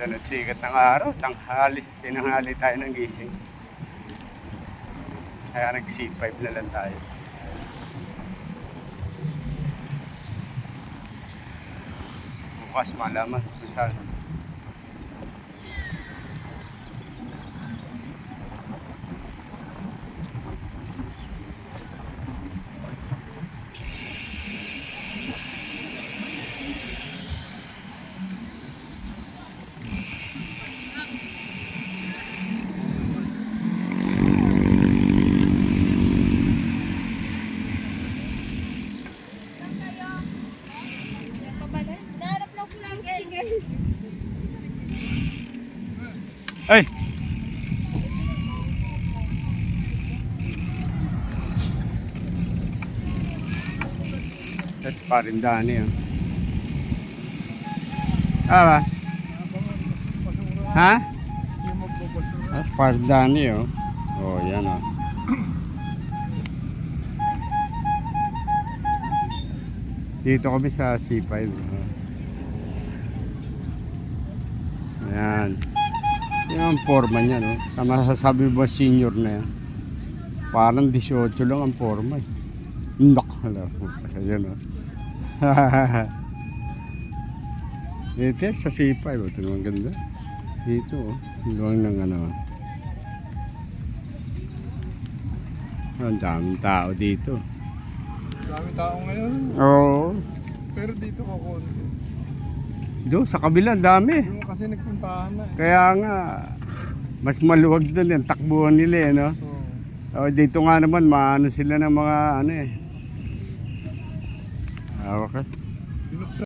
Ganda ng sikat ng araw, tanghali. Tinanghali tayo ng gising. Kaya nag C5 na lang tayo. Bukas malaman kung saan. Ay! That's Parindani ah. Ah, ba? Ha? Ah, Parindani oh. Oh, yan oh. Dito kami sa C5. oh. Ayan. Yan ang forma niya, no? Sa masasabi mo senior na yan. Parang 18 lang ang forma, eh. Nak, hala po. Ayan, no? Dito, sa C5, oh. Ito naman ganda. Dito, oh. Luwang ng ano. Ang daming tao dito. Dami tao ngayon. Oo. Pero dito ko konti. Doon, sa kabila, dami. Yung kasi nagpuntahan na eh. Kaya nga, mas maluwag doon yung takbuhan nila, eh, no? So, Oh, dito nga naman, maano sila ng mga ano eh. Hawak ka. binuksan